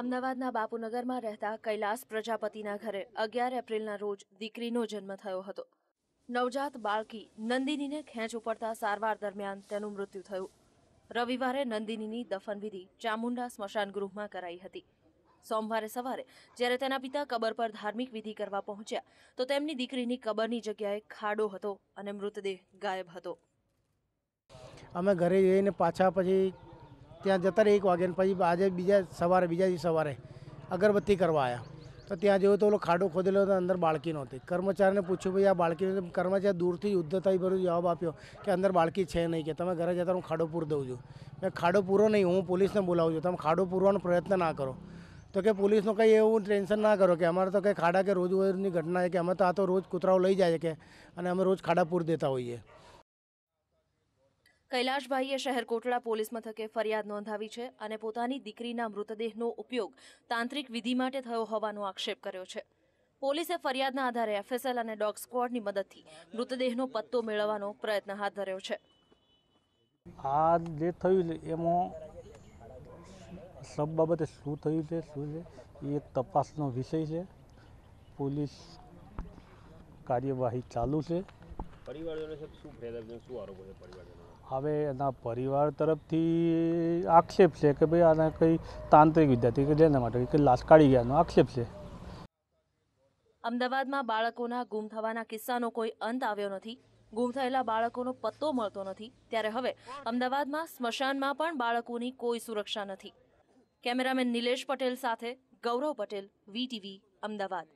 અમદાવાદના બાપુનગરમાં રહેતા કૈલાસ પ્રજાપતિના ઘરે અગિયાર એપ્રિલના રોજ દીકરીનો જન્મ થયો હતો. નવજાત બાળકી નંદિનીને ખેંચ ઉપડતા સારવાર દરમિયાન તેનું મૃત્યુ થયું. રવિવારે નંદિનીની દફનવિધિ ચામુંડા સ્મશાન ગૃહમાં કરાઈ હતી. સોમવારે સવારે જ્યારે તેના પિતા કબર પર ધાર્મિક વિધિ કરવા પહોંચ્યા તો તેમની દીકરીની કબરની જગ્યાએ ખાડો હતો અને મૃતદેહ ગાયબ હતો. અમે ઘરે જઈને પાછા પછી ત્યાં જતા રહે એક વાગ્યા પછી આજે બીજા સવારે, બીજા દિવસ સવારે અગરબત્તી કરવા આવ્યા તો ત્યાં જોયું તો ઓલો ખાડો ખોદેલો હતો, અંદર બાળકી નહોતી. કર્મચારીને પૂછ્યું, ભાઈ આ બાળકી કર્મચારી દૂરથી યુદ્ધતાઈ ભરું જવાબ આપ્યો કે અંદર બાળકી છે નહીં કે તમે ઘરે જતા હું ખાડો પૂર દઉં છું. મેં ખાડો પૂરો નહીં, હું પોલીસને બોલાવું છું. તમે ખાડો પૂરવાનો પ્રયત્ન ના કરો. તો કે પોલીસનું કંઈ એવું ટેન્શન ના કરો કે અમારે તો કંઈ ખાડા કે રોજ રોજની ઘટના છે કે અમે તો આ તો રોજ કૂતરાઓ લઈ જાય છે કે અને અમે રોજ ખાડા પૂર દેતા હોઈએ. કૈલાશભાઈએ શહેર કોટડા પોલીસ મથકે ફરિયાદ નોંધાવી છે અને પોતાની દીકરીના મૃતદેહનો ઉપયોગ તાંત્રિક વિધિ માટે થયો હોવાનો આક્ષેપ કર્યો છે. પોલીસે ફરિયાદના આધારે એફએસએલ અને ડોગ સ્ક્વોડની મદદથી મૃતદેહનો પત્તો મેળવવાનો પ્રયત્ન હાથ ધર્યો છે. આ જે થયું છે એમાં સબ બાબતે શું થયું છે શું છે એ એક તપાસનો વિષય છે. પોલીસ કાર્યવાહી ચાલુ છે. પરિવારજનો શું ફરિયાદ શું આરોપો છે પરિવારજનો હવે એના પરિવાર તરફથી આક્ષેપ છે કે ભાઈ આના કંઈ તાંત્રિક વિદ્યાર્થી કે જેના માટે કે લાશ કાઢી ગયાનો આક્ષેપ છે. અમદાવાદમાં બાળકોના ગુમ થવાના કિસ્સાનો કોઈ અંત આવ્યો નથી. ગુમ થયેલા બાળકોનો પત્તો મળતો નથી. ત્યારે હવે અમદાવાદમાં સ્મશાનમાં પણ બાળકોની કોઈ સુરક્ષા નથી. કેમેરામેન નિલેશ પટેલ સાથે ગૌરવ પટેલ વીટીવી અમદાવાદ.